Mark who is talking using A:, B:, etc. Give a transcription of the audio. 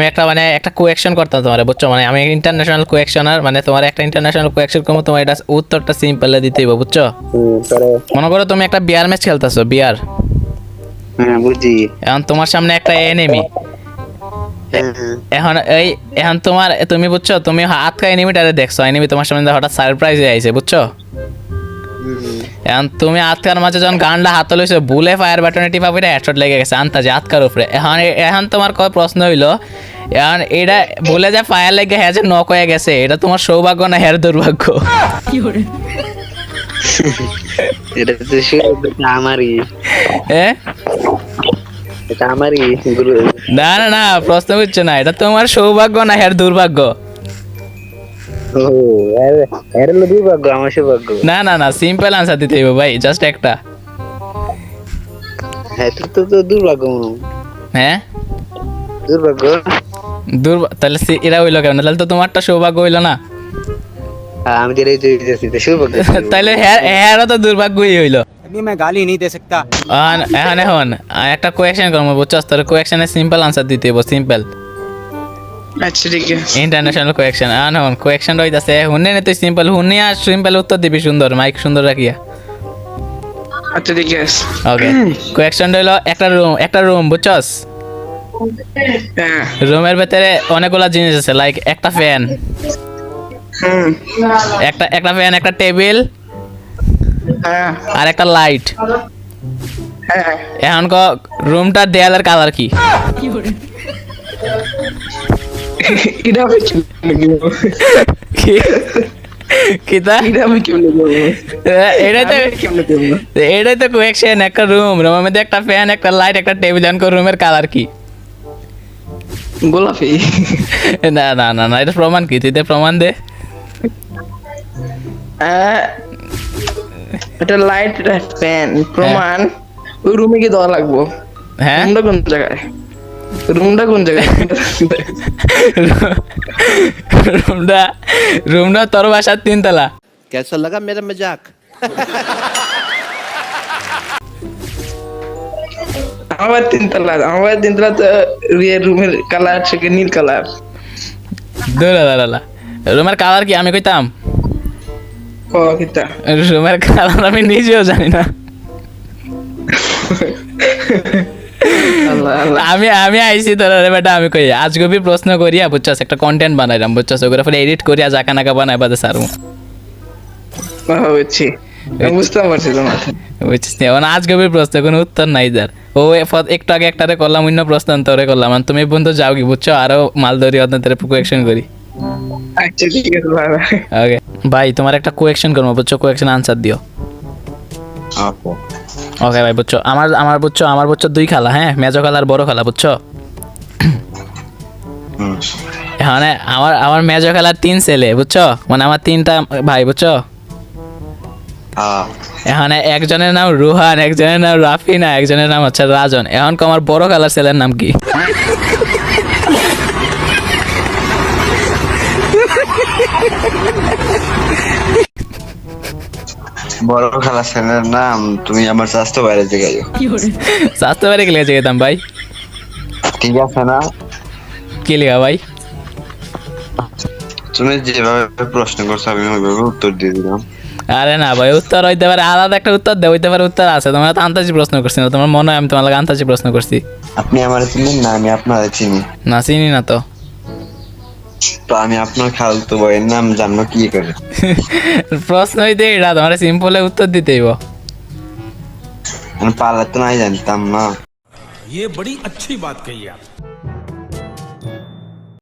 A: আমি একটা মানে একটা কোয়েকশন করতাম তোমার বুঝছ? মানে আমি ইন্টারন্যাশনাল কোয়েকশনার মানে তোমার একটা ইন্টারন্যাশনাল কোয়েকশন করব তোমার এটা উত্তরটা সিম্পল দিতেই হবে, বুঝছ? মনে করো তুমি একটা বিয়ার ম্যাচ খেলতেছো বিয়ার
B: হ্যাঁ বুঝি
A: এখন তোমার সামনে একটা এনিমি
B: হ্যাঁ
A: এখন এই এখন তোমার তুমি বুঝছ তুমি হাত খাই এনিমিটারে দেখছ এনিমি তোমার সামনে হঠাৎ সারপ্রাইজ আইছে বুঝছ? এখন তুমি আতকার মাঝে যখন গানটা হাতে লইছো বুলে ফায়ার বাটনে টিপা পড়ে হেডশট লেগে গেছে আন্তাজে আতকার উপরে। এখন এখন তোমার কয় প্রশ্ন হইল? এখন এটা বলে যে ফায়ার লেগে হ্যাঁ যে নক হয়ে গেছে এটা তোমার সৌভাগ্য না হের দুর্ভাগ্য?
B: এটা তো আমারই।
A: হ্যাঁ
B: এটা আমারই
A: না না না প্রশ্ন হচ্ছে না এটা তোমার সৌভাগ্য না হের দুর্ভাগ্য? না না না সিম্পল আনসার দিতে হইব ভাই জাস্ট একটা
B: হ্যাঁ তো তো তো দুর্ভাগ্য মনে হয়।
A: হ্যাঁ
B: দুর্ভাগ্য
A: দুর্ভা তাহলে সি- এরা হইলো কেমন তাহলে তো তোমারটা সৌভাগ্য হইলো না
B: হ্যাঁ, আমি যেটা দিতেছি তো সৌভাগ্য
A: তাহলে হ্যাঁ হ্যারও তো দুর্ভাগ্যই হইলো
C: अभी मैं गाली नहीं दे सकता
A: এখন এখন এখন একটা কোয়েকশন করবো বুঝছস তোর কোয়েকশনের সিম্পল আনসার দিতে হইব সিম্পল
D: আচ্ছা ঠিক আছে।
A: ইন্টারন্যাশনাল কোয়েকশন এখন এখন কোয়েকশন রইতাছে। হুনে নে তুই সিম্পল হুনে আর সিম্পল উত্তর দিবি সুন্দর মাইক সুন্দর রাখিয়া।
D: আচ্ছা ঠিক আছে।
A: ওকে কোয়েকশন রইল একটা রুম একটা রুম বুঝছস?
D: হ্যাঁ।
A: রুমের ভেতরে অনেকগুলা জিনিস আছে লাইক একটা ফ্যান
D: হুম।
A: একটা একটা ফ্যান একটা টেবিল
D: হ্যাঁ।
A: আর একটা লাইট
D: হ্যাঁ।
A: এখন রুমটার দেয়ালের কালার কি?
D: এটা আমি কেমনে বলব?
A: কি কিতা
D: এটা আমি কেমনে বলব?
A: এটাই তো
D: কেমনে বলব?
A: এটাই তো কোয়েকশন একটা রুম রুমের মধ্যে একটা ফ্যান একটা লাইট একটা টেবিল এখন রুমের কালার কি
D: গোলাপি
A: না না না না এটা প্রমাণ কি তুই প্রমাণ দে
D: এটা লাইট এটা ফ্যান প্রমাণ ওই রুমে গিয়ে দেওয়া লাগবো
A: হ্যাঁ
D: কোন জায়গায় রুমটা কোন জায়গায়?
A: রুমটা রুমটা তোর বাসার তিনতলা।
E: কেসা লাগা মেরা মজাক?
D: আমার তিনতলা আমার তিনতলা তো ইয়ে রুমের কালার থেকে নীল কালার
A: দোলা দোলা রুমের কালার কি আমি কইতাম?
D: ও
A: রুমের কালার আমি নিজেও জানি না। আমি আমি আইছি তোর রে বেটা আমি কই আজ গবি প্রশ্ন করিয়া বুঝছস একটা কন্টেন্ট বানাইলাম বুঝছস ওগুলো পরে এডিট করিয়া জাকা নাকা বানাই বাদে সারু
D: বুঝছি। বুঝতে পারছি তোমার
A: বুঝছিস নি? এখন আজ গভীর প্রশ্ন কোনো উত্তর নাই যার। ও একটু আগে একটারে করলাম অন্য প্রশ্ন তোরে করলাম আর তুমি বন্ধু যাও কি বুঝছ? আরও মাল ধরি অন্যদের কোয়েকশন করি।
D: আচ্ছা ঠিক আছে ভাই
A: ওকে ভাই তোমার একটা কোয়েকশন করব বুঝছ? কোয়েকশন আনসার দিও। ওকে ভাই বুঝছ? আমার আমার বুঝছ? আমার বুঝছ দুই খালা হ্যাঁ? মেজো খালা আর বড় খালা বুঝছ? মানে আমার আমার মেজো খালার তিন ছেলে বুঝছ? মানে আমার তিনটা ভাই বুঝছ? এখানে একজনের নাম রুহান একজনের নাম রাফিনা একজনের নাম হচ্ছে রাজন। এখন আমার বড় খালার ছেলের নাম কি?
F: বড় খালা সেনের নাম তুমি আমার স্বাস্থ্য বাইরে
A: স্বাস্থ্য বাড়ি গেলে যেতাম ভাই।
F: ঠিক আছে না?
A: কি লিখা ভাই?
F: তুমি যেভাবে প্রশ্ন করছ আমি ওইভাবে উত্তর দিয়ে দিলাম।
A: আরে না ভাই উত্তর হইতে পারে আলাদা একটা উত্তর দেয় হইতে পারে উত্তর আছে। তোমার তো আন্তাজি প্রশ্ন করছি না তোমার মনে হয় আমি তোমার লাগে আন্তাজি প্রশ্ন করছি?
F: আপনি আমার চিনেন না আমি আপনার চিনি।
A: না চিনি না তো।
F: তো আমি আপনার খালতো ভাইয়ের নাম জানো কি করে
A: প্রশ্ন হইতে এটা তোমার সিম্পলে উত্তর দিতে হইব
F: আমি পালা তো নাই জানতাম না
G: ये बड़ी अच्छी बात कही आप